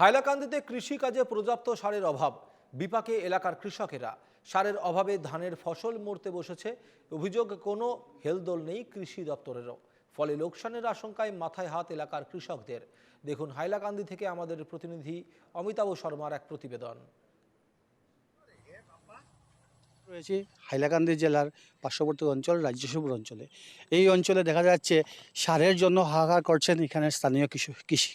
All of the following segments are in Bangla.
হাইলাকান্দিতে কৃষিকাজে পর্যাপ্ত সারের অভাব। বিপাকে এলাকার কৃষকেরা। সারের অভাবে ধানের ফসল মরতে বসেছে। অভিযোগ, কোনো হেলদোল নেই কৃষি দপ্তরেরও। ফলে লোকসানের আশঙ্কায় মাথায় হাত এলাকার কৃষকদের। দেখুন হাইলাকান্দি থেকে আমাদের প্রতিনিধি অমিতাভ শর্মার এক প্রতিবেদন। রয়েছে হাইলাকান্দি জেলার পার্শ্ববর্তী অঞ্চল রাজ্যসভুর অঞ্চলে। এই অঞ্চলে দেখা যাচ্ছে সারের জন্য হাহাকার করছেন এখানে স্থানীয় কৃষি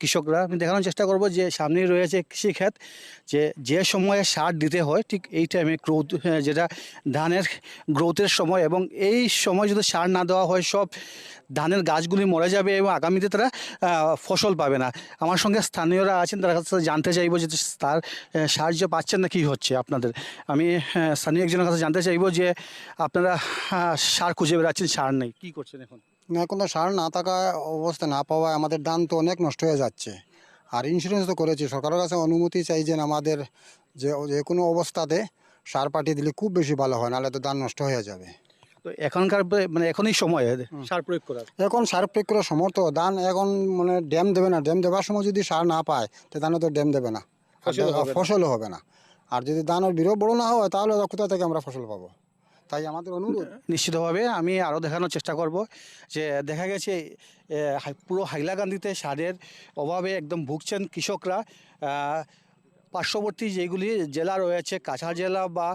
কৃষকরা, আমি দেখানোর চেষ্টা করব যে সামনেই রয়েছে কৃষিক্ষেত যে যে সময়ে সার দিতে হয়, ঠিক এই টাইমে গ্রোথ যেটা ধানের গ্রোথের সময় এবং এই সময় যদি সার না দেওয়া হয়, সব ধানের গাছগুলি মরে যাবে এবং আগামীতে তারা ফসল পাবে না। আমার সঙ্গে স্থানীয়রা আছেন, তার কাছে জানতে চাইব যে তার সাহায্য পাচ্ছেন না কি হচ্ছে আপনাদের। আমি স্থানীয় একজনের কাছে জানতে চাইব যে আপনারা সার খুঁজে বেড়াচ্ছেন, সার নেই, কি করছেন এখন? না এখন তো সার না থাকা অবস্থা না পাওয়ায় আমাদের ধান তো অনেক নষ্ট হয়ে যাচ্ছে। আর ইন্স্যুরেন্স তো করেছি। সরকারের কাছে অনুমতি চাই যে আমাদের যে যে কোনো অবস্থাতে সার পাঠিয়ে দিলে খুব বেশি ভালো হয় নাহলে তো ধান নষ্ট হয়ে যাবে। তো এখনকার মানে এখনই সময়। সার প্রয়োগ করার। এখন সার প্রয়োগ করা সমর্থ ধান এখন মানে ড্যাম দেবে না। ড্যাম দেওয়ার সময় যদি সার না পায় তো ধানে তো ড্যাম দেবে না। ফসলও হবে না। ফসলও হবে না। আর যদি ধানের বিরো বড় না হয় তাহলে কোথা থেকে আমরা ফসল পাবো? তাই আমাদের অনুরোধ নিশ্চিতভাবে আমি আরও দেখানোর চেষ্টা করব যে দেখা গেছে পুরো হাইলাকান্দিতে সারের অভাবে একদম ভুগছেন কৃষকরা। পার্শ্ববর্তী যেগুলি জেলা রয়েছে, কাছাড় জেলা বা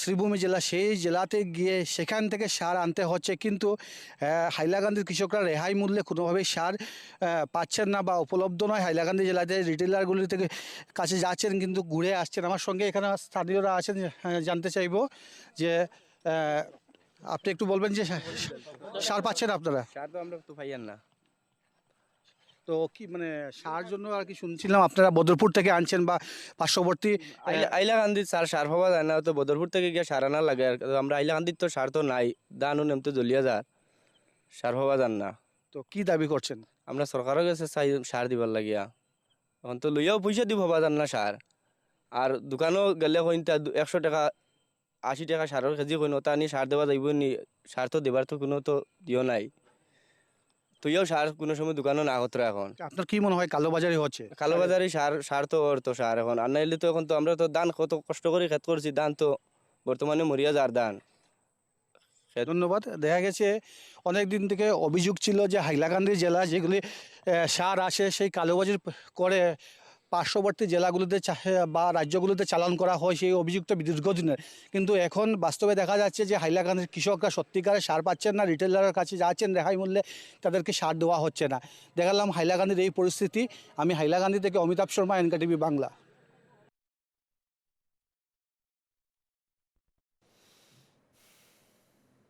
শ্রীভূমি জেলা, সেই জেলাতে গিয়ে সেখান থেকে সার আনতে হচ্ছে। কিন্তু হাইলাকান্দির কৃষকরা রেহাই মূল্যে কোনোভাবেই সার পাচ্ছেন না বা উপলব্ধ নয়। হাইলাকান্দি জেলাতে রিটেলারগুলি থেকে কাছে যাচ্ছেন কিন্তু ঘুরে আসছেন। আমার সঙ্গে এখানে স্থানীয়রা আছেন জানতে চাইব যে আপনি একটু বলবেন যে সার পাচ্ছেন আপনারা? সার তো আমরা তো পাইয়ান না। তো কি মানে সার জন্য আর কি শুনছিলাম আপনারা বদরপুর থেকে আনছেন বা পার্শ্ববর্তী আইলা আইলাকান্দির সার সার পাওয়া যায় না তো বদরপুর থেকে গিয়ে সার আনা লাগে আর আমরা আইলাকান্দির তো সার তো নাই দান নেম তো জ্বলিয়া যার সার পাওয়া যান না। তো কি দাবি করছেন? আমরা সরকারের কাছে চাই সার দিবার লাগিয়া। এখন তো লইয়াও পয়সা দিব পাওয়া যান না সার। আর দোকানও গেলে কইন তা একশো টাকা আশি টাকা সারের কেজি কইন তা আনি সার দেওয়া যাইব নি সার তো দেবার তো কোনো তো দিও নাই। তুইও সার কোনো সময় দোকানও না হতো এখন। আপনার কি মনে হয় কালোবাজারি হচ্ছে? কালোবাজারি সার সার তো ওর তো সার এখন। আর নাইলে তো এখন তো আমরা তো ধান কত কষ্ট করে খেত করছি ধান তো বর্তমানে মরিয়া যার ধান। ধন্যবাদ। দেখা গেছে অনেক দিন থেকে অভিযোগ ছিল যে হাইলাকান্দি জেলা যেগুলি সার আসে সেই কালোবাজারি করে পার্শ্ববর্তী জেলাগুলোতে বা রাজ্যগুলোতে চালান করা হয় সেই অভিযুক্ত দীর্ঘদিনের কিন্তু এখন বাস্তবে দেখা যাচ্ছে যে হাইলাকান্দির কৃষকরা সত্যিকারে সার পাচ্ছেন না রিটেলারের কাছে যাচ্ছেন, রেহাই মূল্যে তাদেরকে সার দেওয়া হচ্ছে না। দেখালাম হাইলাকান্দির এই পরিস্থিতি। আমি হাইলাকান্দি থেকে অমিতাভ শর্মা, এনকাটিভি বাংলা।